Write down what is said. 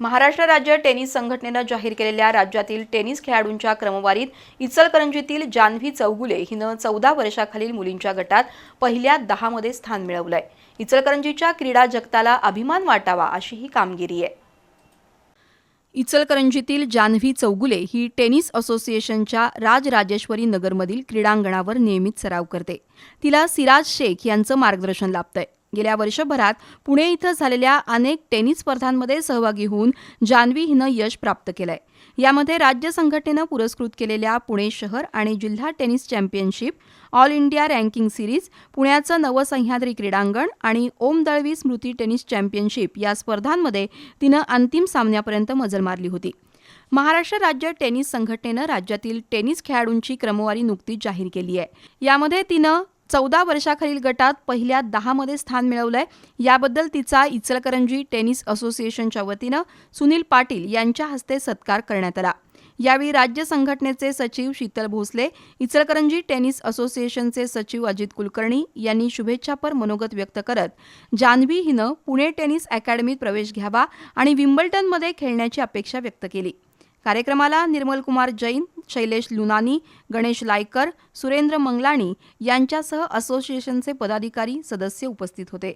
महाराष्ट्र राज्य टेनिस संघटनेनं जाहीर केलेल्या राज्यातील टेनिस खेळाडूंच्या क्रमवारीत इचलकरंजीतील जान्हवी चौगुले हिनं चौदा वर्षाखालील मुलींच्या गटात पहिल्या दहामध्ये स्थान मिळवलंय. इचलकरंजीच्या क्रीडा जगताला अभिमान वाटावा अशी ही कामगिरी आहे. इचलकरंजीतील जान्हवी चौगुले ही टेनिस असोसिएशनच्या राजराजेश्वरी नगरमधील क्रीडांगणावर नियमित सराव करते. तिला सिराज शेख यांचं मार्गदर्शन लाभतंय. गेल्या वर्षभरात पुणे इथं झालेल्या अनेक टेनिस स्पर्धांमध्ये सहभागी होऊन जान्हवी हिनं यश प्राप्त केलंय. यामध्ये राज्य संघटनेनं पुरस्कृत केलेल्या पुणे शहर आणि जिल्हा tennis championship all India ranking series पुण्याचं नवसह्याद्री क्रीडांगण आणि ओम दळवी स्मृती टेनिस चॅम्पियनशिप या स्पर्धांमध्ये तिनं अंतिम सामन्यापर्यंत मजल मारली होती. महाराष्ट्र राज्य टेनिस संघटनेनं राज्यातील टेनिस खेळाडूंची क्रमवारी नुकतीच जाहीर केली आहे. यामध्ये तिनं चौदा वर्षाखालील गटात पहिल्या दहामध्ये स्थान मिळवलंय. याबद्दल तिचा इचलकरंजी टेनिस असोसिएशनच्या वतीनं सुनील पाटील यांच्या हस्ते सत्कार करण्यात आला. यावेळी राज्य संघटनेचे सचिव शीतल भोसले इचलकरंजी टेनिस असोसिएशनचे सचिव अजित कुलकर्णी यांनी शुभेच्छापर मनोगत व्यक्त करत जान्हवी हिनं पुणे टेनिस अकॅडमीत प्रवेश घ्यावा आणि विम्बल्टनमध्ये खेळण्याची अपेक्षा व्यक्त केली. कार्यक्रमाला निर्मलकुमार जैन शैलेश लुनानी गणेश लायकर सुरेंद्र मंगलाणी यांच्यासह असोसिएशनचे पदाधिकारी सदस्य उपस्थित होते.